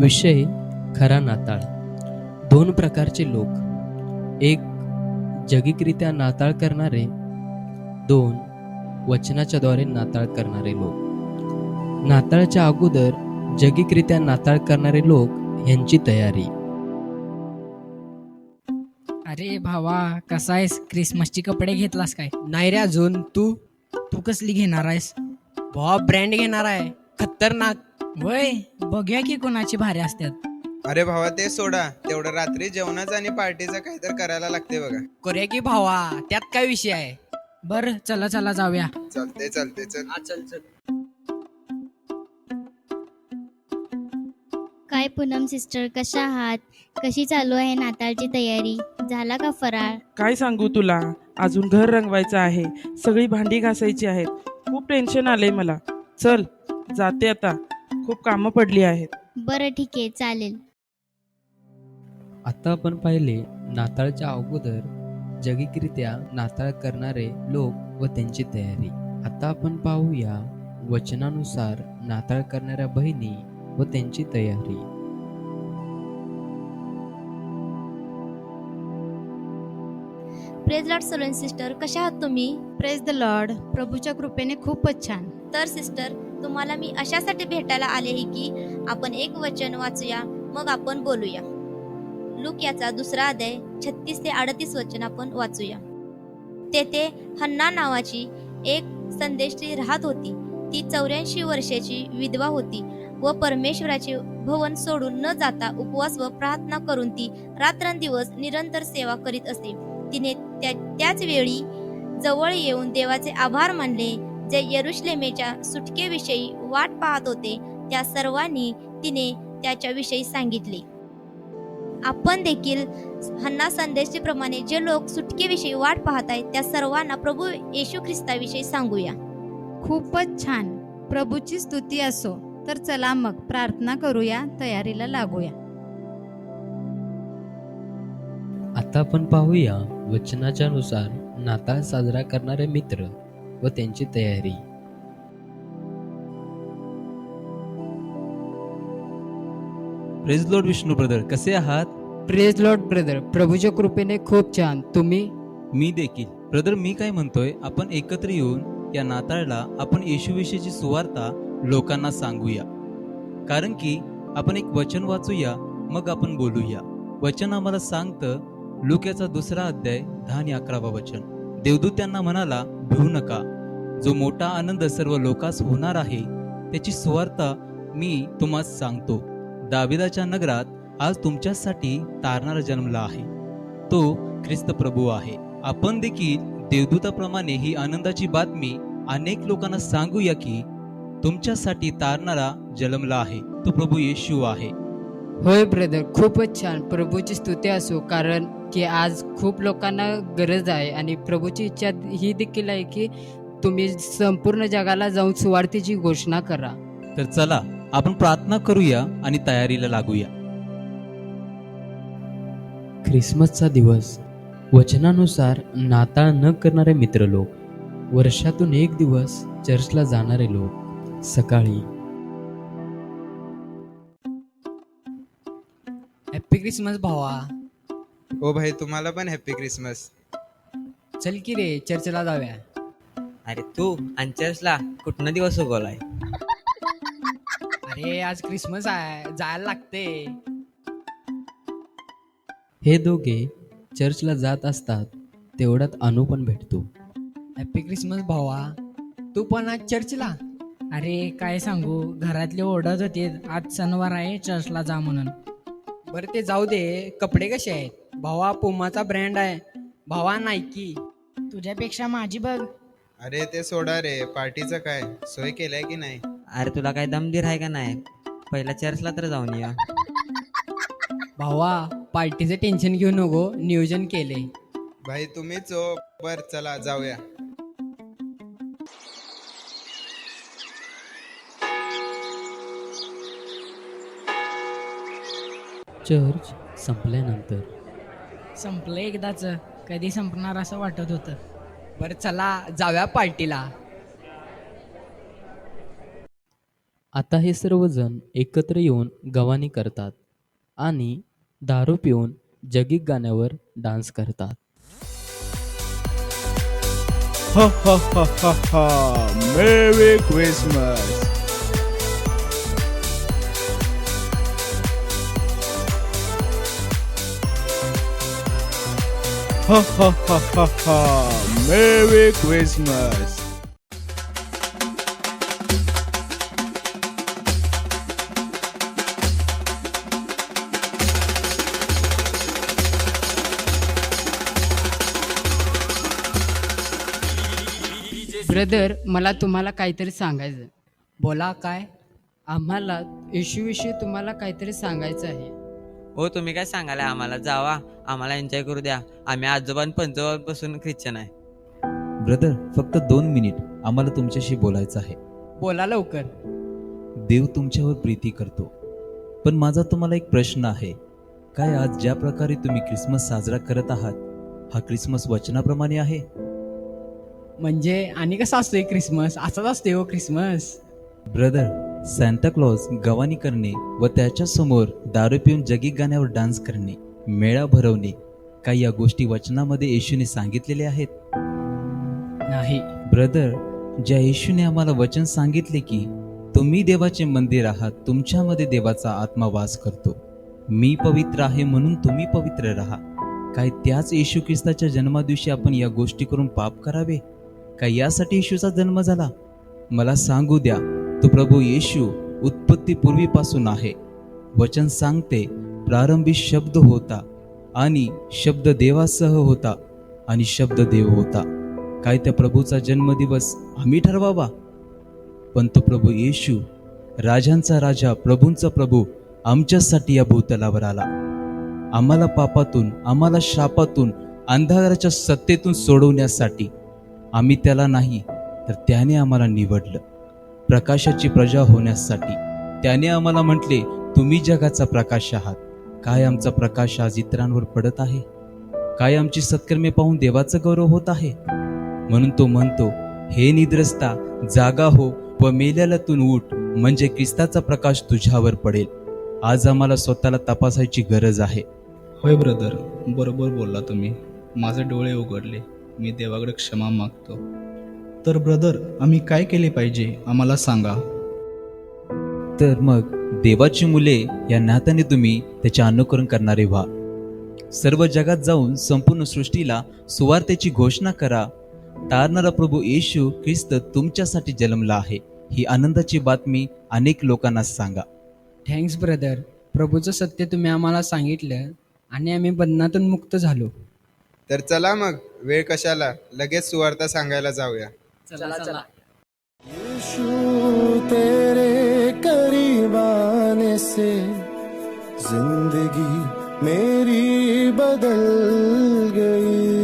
विषय खरा नाताळ. दोन प्रकारचे लोक. एक जगिकरित्या नाताळ करणारे. दोन वचनाच्या द्वारे नाताळ करणारे लोक. नाताळच्या अगोदर जगिकरित्या नाताळ करणारे लोक यांची तयारी. अरे भावा कसा आहेस? क्रिसमसचे कपडे घेतलास काय? नाही रे अजून. तू तू कसली घेणार आहेस? भावा ब्रँड घेणार आहे. खतरनाक. वय बघूया की कोणाची भारी असतात अरे भावा ते सोडा. तेवढं रात्री जेवणाचं आणि पार्टीचं काहीतरी करायला लागते बघा. करूया की भावा त्यात काय विषय आहे? बर चला चला जाऊया. चालते चालते चल. चल चल. काय पूनम सिस्टर कशा आहात? कशी चालू आहे नाताळची तयारी? झाला का फराळ? काय सांगू तुला? अजून घर रंगवायचं आहे. सगळी भांडी घासायची आहेत. खूप टेन्शन आलंय मला. चल जाते आता. खूप कामं पडली आहेत. बरं ठीक आहे चालेल. आता आपण पाहिले नाताळच्या अगोदर जगिकरित्या नाताळ करणारे लोक व त्यांची तयारी. आता आपण पाहूया वचनानुसार नाताळ करणाऱ्या बहिणी व त्यांची तयारी. प्रेज लॉर्ड सलोन सिस्टर कशा आहात तुम्ही? प्रेज द लॉर्ड प्रभूच्या कृपेने खूपच छान. तर सिस्टर तुम्हाला मी अशासाठी भेटायला आले आहे की आपण एक वचन वाचूया मग आपण बोलूया. लूक याचा दुसरा अध्याय छत्तीस ते अडतीस वचन आपण वाचूया. तेथे हन्ना नावाची एक संदेष्टी राहत होती. ती चौऱ्याऐंशी वर्षाची विधवा होती व परमेश्वराचे भवन सोडून न जाता उपवास व प्रार्थना करून ती रात्रंदिवस निरंतर सेवा करीत असे. तिने त्या त्याच वेळी जवळ येऊन देवाचे आभार मानले जे यरुशलेमेच्या सुटकेविषयी वाट पाहत होते त्या सर्वांनी तिने त्याच्याविषयी सांगितले. आपण देखील हन्ना संदेशाप्रमाणे जे लोक सुटकेविषयी वाट पाहत आहेत त्या सर्वांना प्रभू येशू ख्रिस्ताविषयी सांगूया. खूपच छान. प्रभूची स्तुती असो तर चला मग प्रार्थना करूया तयारीला लागूया. आता आपण पाहूया वचनाच्या नुसार नाताळ साजरा करणारे मित्र. व त्यांची तयारी. प्रेज लॉर्ड विष्णू ब्रदर कसे आहात? प्रेज लॉर्ड ब्रदर प्रभूच्या कृपेने खूप छान. तुम्ही? मी देखील. ब्रदर मी काय म्हणतोय? आपण एकत्र येऊन या नाताळला आपण येशूविषयीची सुवार्ता लोकांना सांगूया. कारण की आपण एक वचन वाचूया मग आपण बोलूया. वचन आम्हाला सांगतं लुक्याचा दुसरा अध्याय दहा आणि अकरावा वचन. देवदूत त्यांना म्हणाला भिवू नका. जो मोठा आनंद सर्व लोकास होणार आहे त्याची सुवार्ता मी तुम्हाला सांगतो. दाविदाच्या नगरात आज तुमच्यासाठी तारणारा जन्मला आहे. तो ख्रिस्त प्रभू आहे. आपण देखील देवदूताप्रमाणे ही आनंदाची बातमी अनेक लोकांना सांगूया की तुमच्यासाठी तारणारा जन्मला आहे. तो प्रभू येशू आहे. होय ब्रदर खूपच छान. प्रभूची स्तुती असो कारण की आज खूप लोकांना गरज आहे आणि प्रभूची इच्छा ही देखील आहे की तुम्ही संपूर्ण जगाला जाऊन सुवार्थीची घोषणा करा. तर चला आपण प्रार्थना करूया आणि तयारीला लागूया. ख्रिसमसचा दिवस. वचनानुसार नाताळ न करणारे मित्र लोक वर्षातून एक दिवस चर्चला जाणारे लोक. सकाळी हॅप्पी क्रिसमस भावा. ओ भाई तुम्हाला पण हॅपी क्रिसमस चल की रे चर्चला जाऊया. अरे तू आणि चर्चला कुठनं दिवस उगवलाय? अरे आज क्रिसमस आहे जायला लागते. हे दोघे चर्चला जात असतात तेवढ्यात अनु पण भेटतो. हॅप्पी क्रिसमस भावा. तू पण आज चर्चला? अरे काय सांगू घरातले ओरडत होते आज सणवार आहे चर्चला जा म्हणून. बरं ते जाऊ दे. कपडे कसे आहेत? भावा पुमाचा ब्रँड आहे. भावा नायकी तुझ्यापेक्षा माझी बघ. अरे ते सोडा रे. पार्टीचं काय? सोय केलंय की नाही? अरे तुला काय दमदीर आहे का नाही? पहिला चर्चला तर जाऊन या. भावा पार्टीचं टेन्शन घेऊ नको. नियोजन केले भाई तुम्हीच ओ बर चला जाऊया. चर्च संपल्यानंतर. संपलं एकदाच. कधी संपणार असं वाटत होतं. बरं चला जाऊया पार्टीला. आता हे सर्वजण एकत्र येऊन गवानी करतात आणि दारू पिऊन जगिक गाण्यावर डान्स करतात. Ha ha ha ha ha! Merry Christmas! Ha ha ha ha ha! Merry Christmas! Brother मला तुम्हाला काहीतरी सांगायचं बोला काय आम्हाला येशूविषयी तुम्हाला काहीतरी सांगायचं आहे हो तुम्ही काय सांगायला? आम्हाला जावा. आम्हाला एन्जॉय करू द्या. आम्ही आजोबान पंजोबापासून ख्रिश्चन आहे. ब्रदर फक्त दोन मिनिट आम्हाला तुमच्याशी बोलायचं आहे. बोला लवकर. देव तुमच्यावर प्रीती करतो. पण माझा तुम्हाला एक प्रश्न आहे. काय आज ज्या प्रकारे तुम्ही ख्रिसमस साजरा करत आहात हा ख्रिसमस वचनाप्रमाणे आहे? म्हणजे आणि कसा असतोय क्रिसमस असाच असतोय हो क्रिसमस ब्रदर सॅन्टा क्लॉज गवानी करणे व त्याच्यासमोर दारू पिऊन जगी गाण्यावर डान्स करणे मेळा भरवणे काय या गोष्टी वचनामध्ये येशूने सांगितलेले आहेत? नाही. ब्रदर ज्या येशूने आम्हाला वचन सांगितले की तुम्ही देवाचे मंदिर आहात तुमच्यामध्ये देवाचा आत्मा वास करतो. मी पवित्र आहे म्हणून तुम्ही पवित्र राहा. काय त्याच येशू ख्रिस्ताच्या जन्मादिवशी आपण या गोष्टी करून पाप करावे? काय यासाठी येशूचा जन्म झाला? मला सांगू द्या. तो प्रभू येशू उत्पत्तीपूर्वीपासून आहे. वचन सांगते प्रारंभी शब्द होता आणि शब्द देवासह होता आणि शब्द देव होता. काय त्या प्रभूचा जन्मदिवस आम्ही ठरवावा? पण तो प्रभू येशू राजांचा राजा प्रभूंचा प्रभू आमच्यासाठी या भूतलावर आला. आम्हाला पापातून आम्हाला शापातून अंधाराच्या सत्तेतून सोडवण्यासाठी आम्ही त्याला नाही तर त्याने आम्हाला निवडलं. प्रकाशाची प्रजा होण्यासाठी. त्याने आम्हाला म्हटले तुम्ही जगाचा प्रकाश आहात. काय आमचा प्रकाश आज इतरांवर पडत आहे? काय आमची सत्कर्मे पाहून देवाचा गौरव होत आहे? म्हणून तो म्हणतो हे निद्रस्ता जागा हो व मेल्यालातून उठ म्हणजे ख्रिस्ताचा प्रकाश तुझ्यावर पडेल. आज आम्हाला स्वतःला तपासायची गरज आहे. होय ब्रदर बरोबर बोलला तुम्ही. माझे डोळे उघडले. मी देवाकडे क्षमा मागतो. तर ब्रदर आम्ही काय केले पाहिजे? आम्हाला सांगा. तर मग देवाची मुले या नात्याने तुम्ही त्याचे अनुकरण करणारे व्हा. सर्व जगात जाऊन संपूर्ण सृष्टीला सुवार्तेची घोषणा करा. तारणारा प्रभू येशू ख्रिस्त तुमच्यासाठी जन्मला आहे. ही आनंदाची बातमी अनेक लोकांना सांगा. थँक्स ब्रदर प्रभूचं सत्य तुम्ही आम्हाला सांगितलं आणि आम्ही बंधनातून मुक्त झालो. तर चला मग वेळ कशाला? लगेच सुवार्ता सांगायला जाऊया. चला चला यीशु तेरे करीब आने से ज़िंदगी मेरी बदल गई।